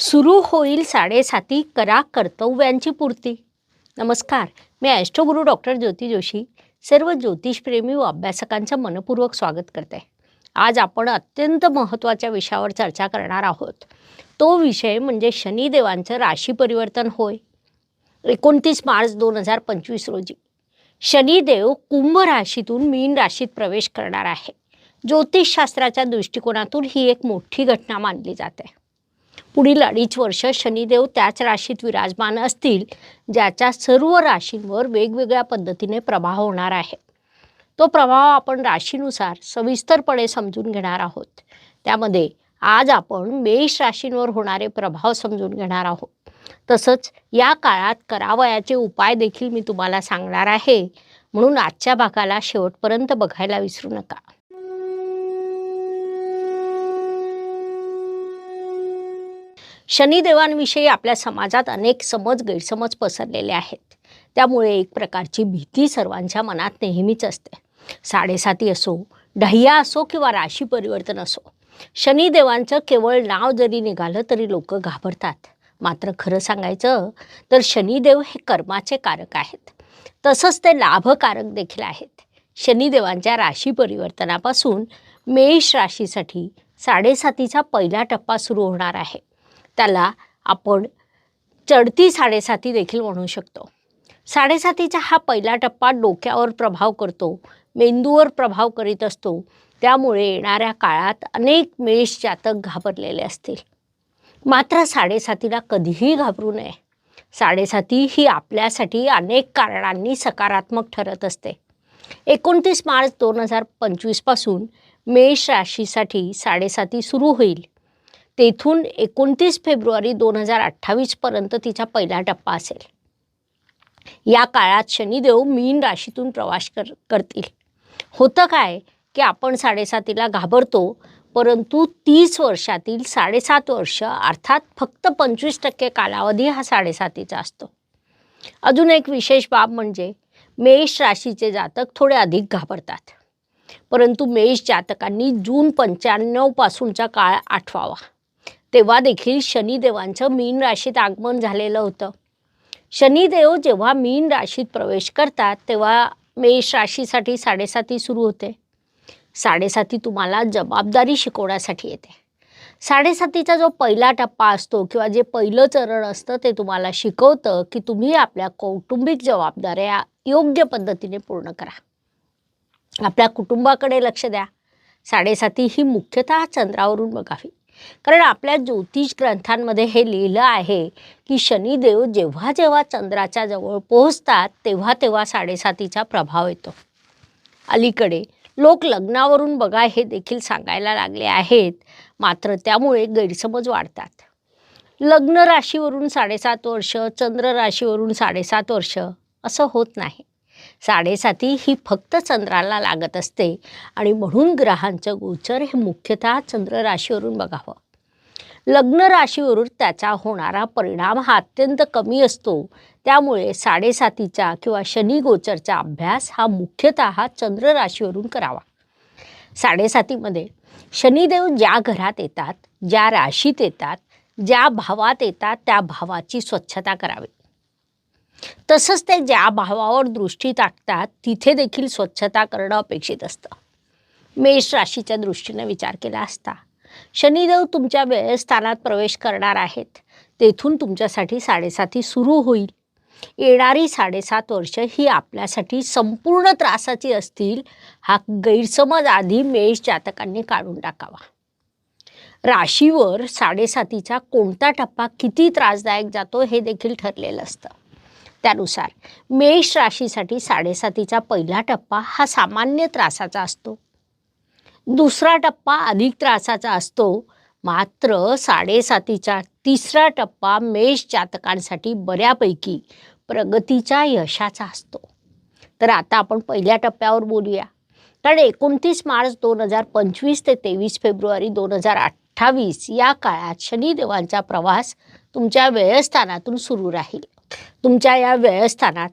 सुरू होईल साडेसाती करा कर्तव्यांची पूर्ती. नमस्कार मी ॲस्ट्रोगुरू डॉक्टर ज्योती जोशी सर्व ज्योतिषप्रेमी व अभ्यासकांचं मनपूर्वक स्वागत करते. आज आपण अत्यंत महत्त्वाच्या विषयावर चर्चा करणार आहोत. तो विषय म्हणजे शनिदेवांचं राशी परिवर्तन होय. एकोणतीस मार्च दोन हजार पंचवीस रोजी. शनिदेव कुंभ राशीतून मीन राशीत प्रवेश करणार आहे. ज्योतिषशास्त्राच्या दृष्टिकोनातून ही एक मोठी घटना मानली जाते. पुढील अडीच वर्ष शनिदेव त्याच राशीत विराजमान असतील ज्याच्या सर्व राशींवर वेगवेगळ्या पद्धतीने प्रभाव होणार आहे. तो प्रभाव आपण राशीनुसार सविस्तरपणे समजून घेणार आहोत. त्यामध्ये आज आपण मेष राशींवर होणारे प्रभाव समजून घेणार आहोत. तसंच या काळात करावयाचे उपाय देखील मी तुम्हाला सांगणार आहे. म्हणून आजच्या भागाला शेवटपर्यंत बघायला विसरू नका. शनिदेवांविषयी आपल्या समाजात अनेक समज गैरसमज पसरलेले आहेत. त्यामुळे एक प्रकारची भीती सर्वांच्या मनात नेहमीच असते. साडेसाती असो ढह्या असो किंवा राशी परिवर्तन असो शनिदेवांचं केवळ नाव जरी निघालं तरी लोक घाबरतात. मात्र खरं सांगायचं तर शनिदेव हे कर्माचे कारक आहेत. तसंच ते लाभकारक देखील आहेत. शनिदेवांच्या राशी परिवर्तनापासून मेष राशीसाठी साडेसातीचा पहिला टप्पा सुरू होणार आहे. त्याला आपण चढती साडेसाती देखील म्हणू शकतो. साडेसातीचा हा पहिला टप्पा डोक्यावर प्रभाव करतो मेंदूवर प्रभाव करीत असतो. त्यामुळे येणाऱ्या काळात अनेक मेष जातक घाबरलेले असतील. मात्र साडेसातीला कधीही घाबरू नये. साडेसाती ही आपल्यासाठी अनेक कारणांनी सकारात्मक ठरत असते. एकोणतीस मार्च दोन हजार पंचवीसपासून मेष राशीसाठी साडेसाती सुरू होईल. तेथून एकोणतीस फेब्रुवारी दोन हजार अठ्ठावीसपर्यंत तिचा पहिला टप्पा असेल. या काळात शनिदेव मीन राशीतून प्रवास कर करतील. होतं काय? की आपण साडेसातीला घाबरतो परंतु तीस वर्षातील साडेसात वर्ष अर्थात फक्त पंचवीस टक्के कालावधी हा साडेसातीचा असतो. अजून एक विशेष बाब म्हणजे मेष राशीचे जातक थोडे अधिक घाबरतात. परंतु मेष जातकांनी जून पंच्याण्णवपासूनचा काळ आठवावा. तेव्हा देखील शनिदेवांचं मीन राशीत आगमन झालेलं होतं. शनिदेव जेव्हा मीन राशीत प्रवेश करतात तेव्हा मेष राशीसाठी साडेसाती सुरू होते. साडेसाती तुम्हाला जबाबदारी शिकवण्यासाठी येते. साडेसातीचा जो पहिला टप्पा असतो किंवा जे पहिलं चरण असतं ते तुम्हाला शिकवतं की तुम्ही आपल्या कौटुंबिक जबाबदाऱ्या योग्य पद्धतीने पूर्ण करा. आपल्या कुटुंबाकडे लक्ष द्या. साडेसाती ही मुख्यतः चंद्रावरून बघावी. कारण आपल्या ज्योतिष ग्रंथांमध्ये हे लिहिलं आहे की शनिदेव जेव्हा जेव्हा चंद्राच्या जवळ पोहोचतात तेव्हा तेव्हा साडेसातीचा प्रभाव येतो. अलीकडे लोक लग्नावरून बघा हे देखील सांगायला लागले आहेत. मात्र त्यामुळे गैरसमज वाढतात. लग्न राशीवरून साडेसात वर्ष चंद्र राशीवरून साडेसात वर्ष असं होत नाही. साडेसाती ही फक्त चंद्राला लागत असते. आणि म्हणून ग्रहांचं गोचर हे मुख्यतः चंद्र राशीवरून बघावं. लग्न राशीवरून त्याचा होणारा परिणाम हा अत्यंत कमी असतो. त्यामुळे साडेसातीचा किंवा शनी गोचरचा अभ्यास हा मुख्यतः चंद्र राशीवरून करावा. साडेसातीमध्ये शनिदेव ज्या घरात येतात ज्या राशीत येतात ज्या भावात येतात त्या भावाची स्वच्छता करावी. तसंच ते ज्या भावावर दृष्टी टाकतात तिथे देखील स्वच्छता करणं अपेक्षित असतं. मेष राशीच्या दृष्टीने विचार केला असता. शनिदेव तुमच्या व्ययस्थानात प्रवेश करणार आहेत. तेथून तुमच्यासाठी साडेसाती सुरू होईल. येणारी साडेसात वर्ष ही आपल्यासाठी संपूर्ण त्रासाची असतील हा गैरसमज आधी मेष जातकांनी काढून टाकावा. राशीवर साडेसातीचा कोणता टप्पा किती त्रासदायक जातो हे देखील ठरलेलं असतं. त्यानुसार मेष राशीसाठी साडेसातीचा पहिला टप्पा हा सामान्य त्रासाचा असतो. दुसरा टप्पा अधिक त्रासाचा असतो. मात्र साडेसातीचा तिसरा टप्पा मेष जातकांसाठी बऱ्यापैकी प्रगतीच्या यशाचा असतो. तर आता आपण पहिल्या टप्प्यावर बोलूया. कारण एकोणतीस मार्च दोन हजार पंचवीस ते तेवीस फेब्रुवारी दोन हजार अठ्ठावीस या काळात शनिदेवांचा प्रवास तुमच्या वेळस्थानातून सुरू राहील. तुमच्या या व्ययस्थानात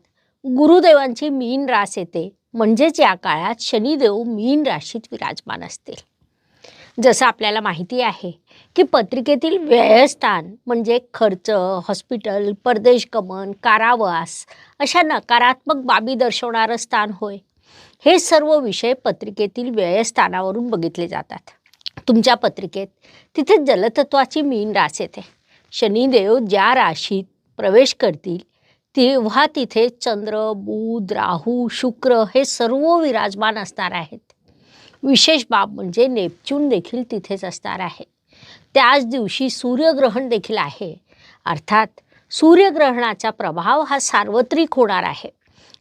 गुरुदेवांची मीन रास येते. म्हणजेच या काळात शनिदेव मीन राशीत विराजमान असतील. जसं आपल्याला माहिती आहे की पत्रिकेतील व्ययस्थान म्हणजे खर्च हॉस्पिटल परदेश गमन कारावास अशा नकारात्मक बाबी दर्शवणारं स्थान होय. हे सर्व विषय पत्रिकेतील व्ययस्थानावरून बघितले जातात. तुमच्या पत्रिकेत तिथे जलतत्वाची मीन रास येते. शनिदेव ज्या राशीत प्रवेश करतील तेव्हा तिथे चंद्र बुध राहू शुक्र हे सर्व विराजमान असणार आहेत. विशेष बाब म्हणजे नेपच्यून देखील तिथेच असणार आहे. त्याच दिवशी सूर्यग्रहण देखील आहे. अर्थात सूर्यग्रहणाचा प्रभाव हा सार्वत्रिक होणार आहे.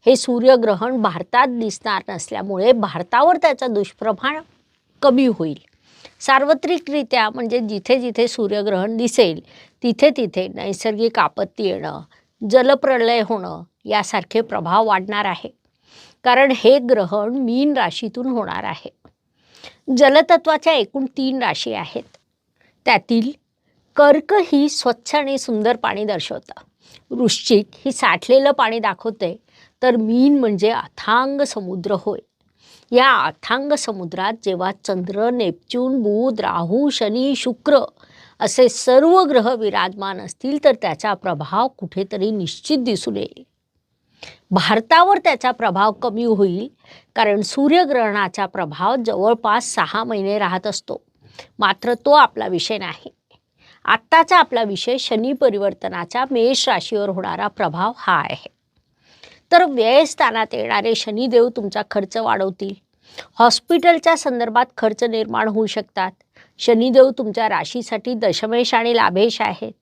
हे सूर्यग्रहण भारतात दिसणार नसल्यामुळे भारतावर त्याचा दुष्प्रभाव कमी होईल. सार्वत्रिकरित्या म्हणजे जिथे जिथे सूर्यग्रहण दिसेल तिथे तिथे नैसर्गिक आपत्ती येणं जलप्रलय होणं यासारखे प्रभाव वाढणार आहे. कारण हे ग्रहण मीन राशीतून होणार आहे. जलतत्वाच्या एकूण तीन राशी आहेत. त्यातील कर्क ही स्वच्छ आणि सुंदर पाणी दर्शवतं. वृश्चिक ही साठलेलं पाणी दाखवते. तर मीन म्हणजे अथांग समुद्र होय. या अथांग समुद्रात जेव्हा चंद्र नेपच्यून बुध राहू शनी शुक्र असे सर्व ग्रह विराजमान असतील तर त्याचा प्रभाव कुठेतरी निश्चित दिसून येईल. भारतावर त्याचा प्रभाव कमी होईल कारण सूर्यग्रहणाचा प्रभाव जवळपास सहा महिने राहत असतो. मात्र तो आपला विषय नाही. आत्ताचा आपला विषय शनी परिवर्तनाचा मेष राशीवर होणारा प्रभाव हा आहे. तर व्ययस्थानात येणारे शनिदेव तुमचा खर्च वाढवतील. हॉस्पिटलच्या संदर्भात खर्च निर्माण होऊ शकतात. शनिदेव तुमच्या राशीसाठी दशमेश आणि लाभेश आहेत.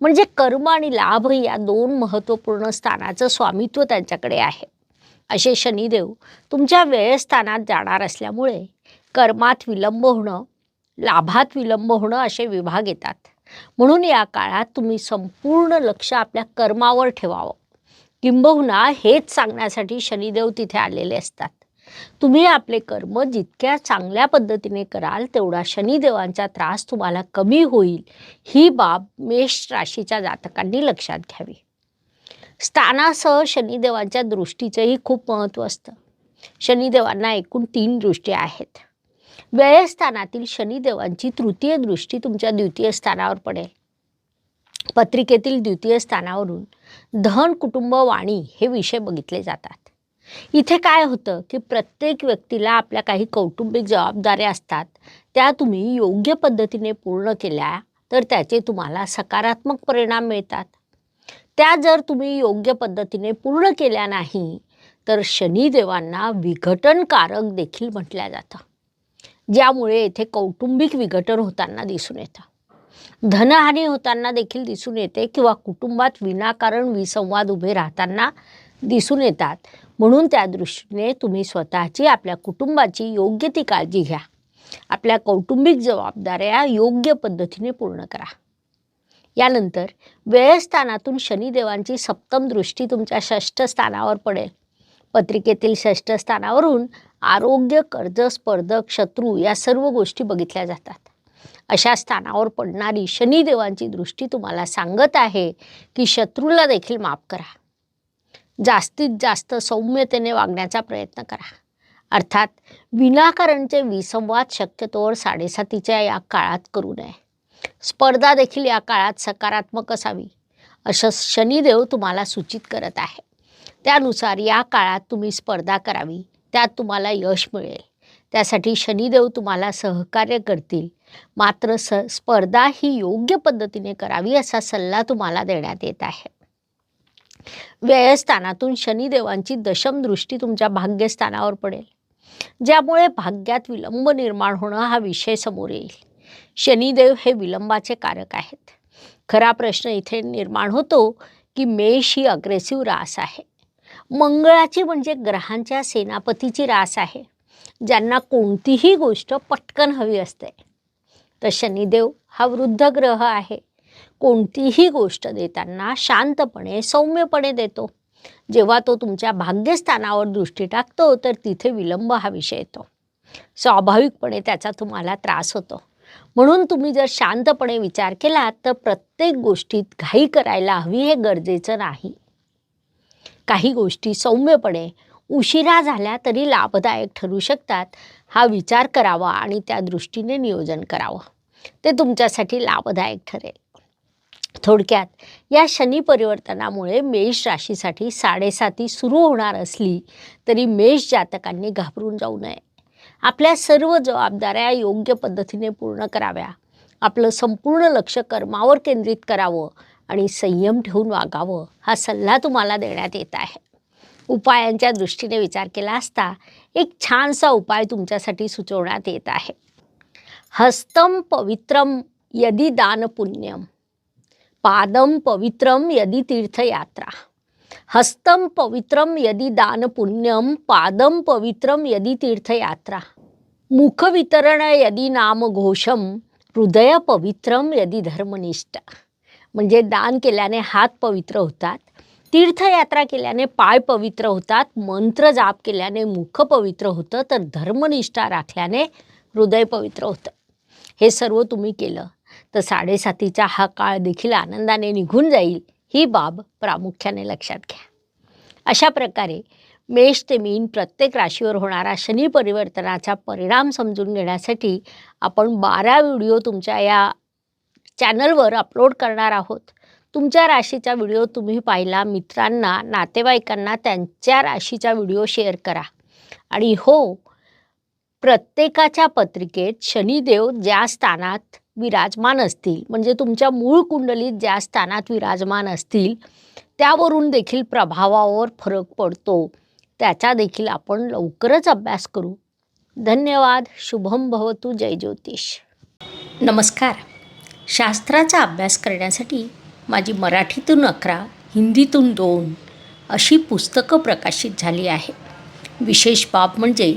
म्हणजे कर्म आणि लाभ या दोन महत्त्वपूर्ण स्थानाचं स्वामित्व त्यांच्याकडे आहे. असे शनिदेव तुमच्या वेळस्थानात जाणार असल्यामुळे कर्मात विलंब होणं लाभात विलंब होणं असे विभाग येतात. म्हणून या काळात तुम्ही संपूर्ण लक्ष आपल्या कर्मावर ठेवावं. किंबहुना हेच सांगण्यासाठी शनिदेव तिथे आलेले असतात. तुम्ही आपले कर्म जितक्या चांगल्या पद्धतीने कराल तेवढा शनिदेवांचा त्रास तुम्हाला कमी होईल. ही बाब मेष राशीच्या जातकांनी लक्षात घ्यावी. स्थानासह शनिदेवांच्या दृष्टीचंही खूप महत्त्व असतं. शनिदेवांना एकूण तीन दृष्टी आहेत. व्ययस्थानातील शनिदेवांची तृतीय दृष्टी तुमच्या द्वितीय स्थानावर पडेल. पत्रिकेतील द्वितीय स्थानावरून धन कुटुंब वाणी हे विषय बघितले जातात. इथे काय होतं की प्रत्येक व्यक्तीला आपल्या काही कौटुंबिक जबाबदाऱ्या असतात त्या तुम्ही योग्य पद्धतीने पूर्ण केल्या तर त्याचे तुम्हाला सकारात्मक परिणाम मिळतात. त्या जर तुम्ही योग्य पद्धतीने पूर्ण केल्या नाही तर शनिदेवांना विघटनकारक देखील म्हटल्या जातं. ज्यामुळे येथे कौटुंबिक विघटन होताना दिसून येतं. धनहानी होताना देखील दिसून येते किंवा कुटुंबात विनाकारण विसंवाद उभे राहताना दिसून येतात. म्हणून त्या दृष्टीने तुम्ही स्वतःची आपल्या कुटुंबाची योग्य ती काळजी घ्या. आपल्या कौटुंबिक जबाबदाऱ्या योग्य पद्धतीने पूर्ण करा. यानंतर व्ययस्थानातून शनिदेवांची सप्तम दृष्टी तुमच्या षष्ठ स्थानावर पडेल. पत्रिकेतील षष्ठ स्थानावरून आरोग्य कर्ज स्पर्धक शत्रू या सर्व गोष्टी बघितल्या जातात. अशा स्थानावर पडणारी शनिदेवांची दृष्टी तुम्हाला सांगत आहे की शत्रूला देखील माफ करा. जास्तीत जास्त सौम्यतेने वागण्याचा प्रयत्न करा. अर्थात विनाकारणचे विसंवाद शक्यतोवर साडेसातीच्या या काळात करू नये. स्पर्धा देखील या काळात सकारात्मक असावी असं शनिदेव तुम्हाला सूचित करत आहे. त्यानुसार या काळात तुम्ही स्पर्धा करावी त्यात तुम्हाला यश मिळेल. त्यासाठी शनिदेव तुम्हाला सहकार्य करतील. मात्र स स्पर्धा ही योग्य पद्धतीने करावी असा सल्ला तुम्हाला देण्यात येत आहे. व्ययस्थानातून शनिदेवांची दशम दृष्टी तुमच्या भाग्यस्थानावर पडेल. ज्यामुळे भाग्यात विलंब निर्माण होणं हा विषय समोर येईल. शनिदेव हे विलंबाचे कारक आहेत. खरा प्रश्न इथे निर्माण होतो की मेष ही अग्रेसिव्ह रास आहे. मंगळाची म्हणजे ग्रहांच्या सेनापतीची रास आहे. ज्यांना कोणतीही गोष्ट पटकन हवी असते. तर शनिदेव हा वृद्ध ग्रह आहे. कोणतीही गोष्ट देताना शांतपणे सौम्यपणे देतो. जेव्हा तो तुमच्या भाग्यस्थानावर दृष्टी टाकतो तर तिथे विलंब हा विषय येतो. स्वाभाविकपणे त्याचा तुम्हाला त्रास होतो. म्हणून तुम्ही जर शांतपणे विचार केला तर प्रत्येक गोष्टीत घाई करायला हवी हे गरजेचं नाही. काही गोष्टी सौम्यपणे उशिरा झाल्या तरी लाभदायक ठरू शकतात. हा विचार करावा आणि त्या दृष्टीने नियोजन करावं. ते तुमच्यासाठी लाभदायक ठरेल. थोडक्यात या शनी परिवर्तनामुळे मेष राशीसाठी साडेसाती सुरू होणार असली तरी मेष जातकांनी घाबरून जाऊ नये. आपल्या सर्व जबाबदाऱ्या योग्य पद्धतीने पूर्ण कराव्या. आपलं संपूर्ण लक्ष कर्मावर केंद्रित करावं आणि संयम ठेवून वागावं हा सल्ला तुम्हाला देण्यात येत आहे. उपायांच्या दृष्टीने विचार केला असता एक छानसा उपाय तुमच्यासाठी सुचवण्यात येत आहे. हस्तम पवित्रम यदि दान पुण्यम. पादम पवित्रम यदि तीर्थयात्रा। हस्तं पवित्रं यदि दानपुण्यं पादं पवित्रं यदि तीर्थयात्रा। मुखवितरण यदि नामघोषम हृदय पवित्रम यदि धर्मनिष्ठ। म्हणजे दान केल्याने हात पवित्र होतात तीर्थयात्रा केल्याने पाय पवित्र होतात मंत्र जाप केल्याने मुख पवित्र होतं तर धर्मनिष्ठा राखल्याने हृदय पवित्र होतं. हे सर्व तुम्ही केलं. तर साडेसातीचा हा काळ देखील आनंदाने निघून जाईल ही बाब प्रामुख्याने लक्षात घ्या. अशा प्रकारे मेष ते मीन प्रत्येक राशीवर होणारा शनी परिवर्तनाचा परिणाम समजून घेण्यासाठी आपण बारा व्हिडिओ तुमच्या या चॅनलवर अपलोड करणार आहोत. तुमच्या राशीचा व्हिडिओ तुम्ही पाहिला मित्रांना नातेवाईकांना त्यांच्या राशीचा व्हिडिओ शेअर करा. आणि हो प्रत्येकाच्या पत्रिकेत शनिदेव ज्या स्थानात विराजमान असतील म्हणजे तुमच्या मूळ कुंडलीत ज्या स्थानात विराजमान असतील त्यावरून देखील प्रभावावर फरक पडतो. त्याचा देखील आपण लवकरच अभ्यास करू. धन्यवाद. शुभम भवतु. जय ज्योतिष. नमस्कार. शास्त्राचा अभ्यास करण्यासाठी माझी मराठीतून अकरा हिंदीतून दोन अशी पुस्तकं प्रकाशित झाली आहे. विशेष बाब म्हणजे